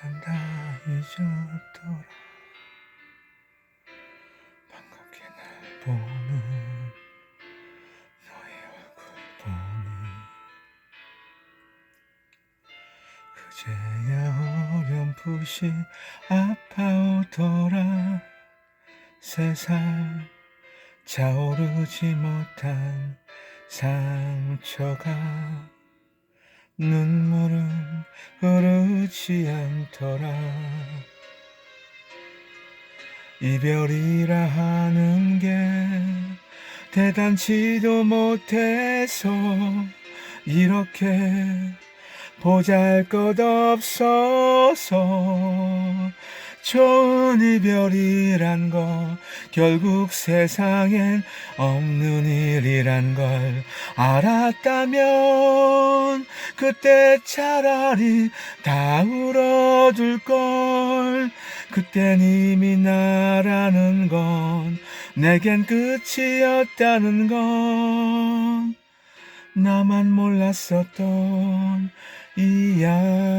난다 잊었더라. 반갑게 날 보는 너의 얼굴 보니 그제야 어렴풋이 아파오더라. 세살 차오르지 못한 상처가 눈물은 흐르지 않더라. 이별이라 하는 게 대단치도 못해서 이렇게 보잘 것 없어서 좋은 이별이란 거 결국 세상엔 없는 일이란 걸 알았다면 그때 차라리 다 울어둘 걸. 그땐 이미 나라는 건 내겐 끝이었다는 건 나만 몰랐었던 이야기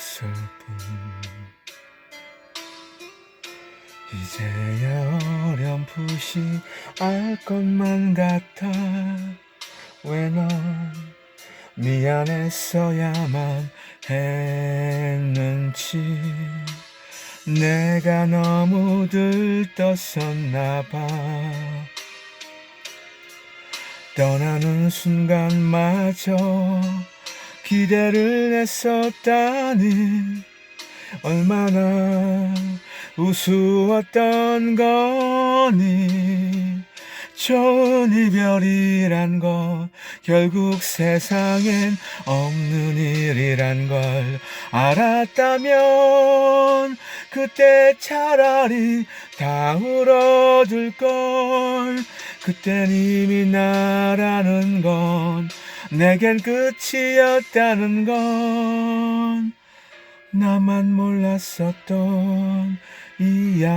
시간이었을 뿐. 이제야 어렴풋이 알 것만 같아. 왜넌 미안했어야만 했는지 내가 너무 들떴었나 봐. 떠나는 순간마저 기대를 했었다니 얼마나 우스웠던 거니 좋은 이별이란 거 결국 세상엔 없는 일이란 걸 알았다면 그때 차라리 다 울어둘 걸. 그땐 이미 나라는 건 내겐 끝이었다는 건 나만 몰랐었던 이야기